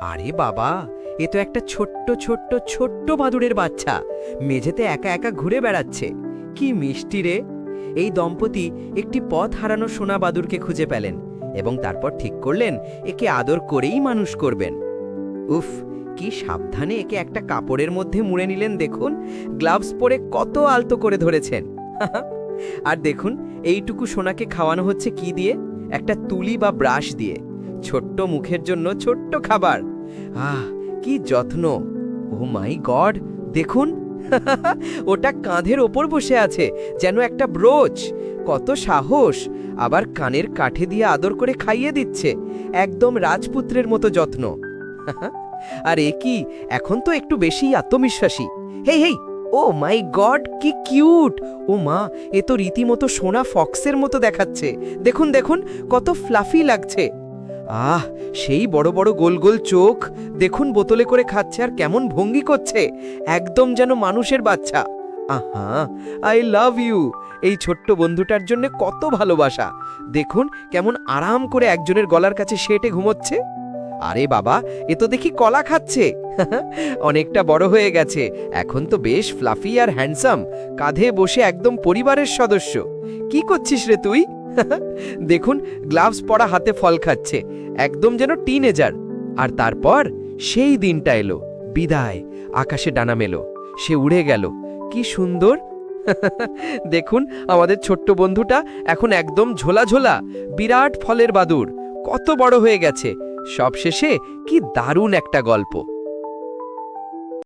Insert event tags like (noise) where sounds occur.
আরে বাবা, এ তো একটা ছোট্ট ছোট্ট ছোট্ট বাদুড়ের বাচ্চা। মেঝেতে একা একা ঘুরে বেড়াচ্ছে। কি মিষ্টি রে। এই দম্পতি একটি পথ হারানো সোনা বাদুরকে খুঁজে পেলেন এবং তারপর ঠিক করলেন একে আদর করেই মানুষ করবেন। উফ, কি সাবধানে একে একটা কাপড়ের মধ্যে মুড়ে নিলেন দেখুন। গ্লাভস পরে কত আলতো করে ধরেছেন। (laughs) আর দেখুন, এইটুকু সোনাকে খাওয়ানো হচ্ছে কি দিয়ে? একটা তুলি বা ব্রাশ দিয়ে। ছোট্ট মুখের জন্য ছোট্ট খাবার। আহ, কি যত্ন। ও মাই গড, দেখুন। (laughs) ওটা কাঁধের ওপর বসে আছে, যেন একটা ব্রোচ। কত সাহস। আবার কানের কাঠে দিয়ে আদর করে খাইয়ে দিচ্ছে। একদম রাজপুত্রের মতো যত্ন। (laughs) আর এ কি, এখন তো একটু বেশি আত্মবিশ্বাসী। হেই হেই, ও মাই গড, কি কিউট। ও মা, এ তো রীতিমতো সোনা ফক্সের মতো দেখাচ্ছে। দেখুন দেখুন, কত ফ্লাফি লাগছে। আহ, সেই বড় বড় গোল গোল চোখ। দেখুন বোতলে করে খাচ্ছে আর কেমন ভঙ্গি করছে। একদম যেন মানুষের বাচ্চা। আহা আই লাভ ইউ এই ছোট্ট বন্ধুটার জন্য কত ভালোবাসা। দেখুন কেমন আরাম করে একজনের গলার কাছে সেটে ঘুমোচ্ছে। আরে বাবা, এ তো দেখি কলা খাচ্ছে। (laughs) অনেকটা বড় হয়ে গেছে। এখন তো বেশ ফ্লাফি আর হ্যান্ডসাম কাঁধে বসে একদম পরিবারের সদস্য। কি করছিস রে তুই? (laughs) দেখুন গ্লাভস পরা হাতে ফল খাচ্ছে, একদম যেন টিনেজার আর তারপর, সেই দিনটা এলো, বিদায়, আকাশে ডানা মেলো, সে উড়ে গেল, কি সুন্দর। (laughs) দেখুন, আমাদের ছোট্ট বন্ধুটা এখন একদম ঝোলা ঝোলা, বিরাট ফলের বাদুর, কত বড় হয়ে গেছে। সবশেষে কি দারুণ একটা গল্প।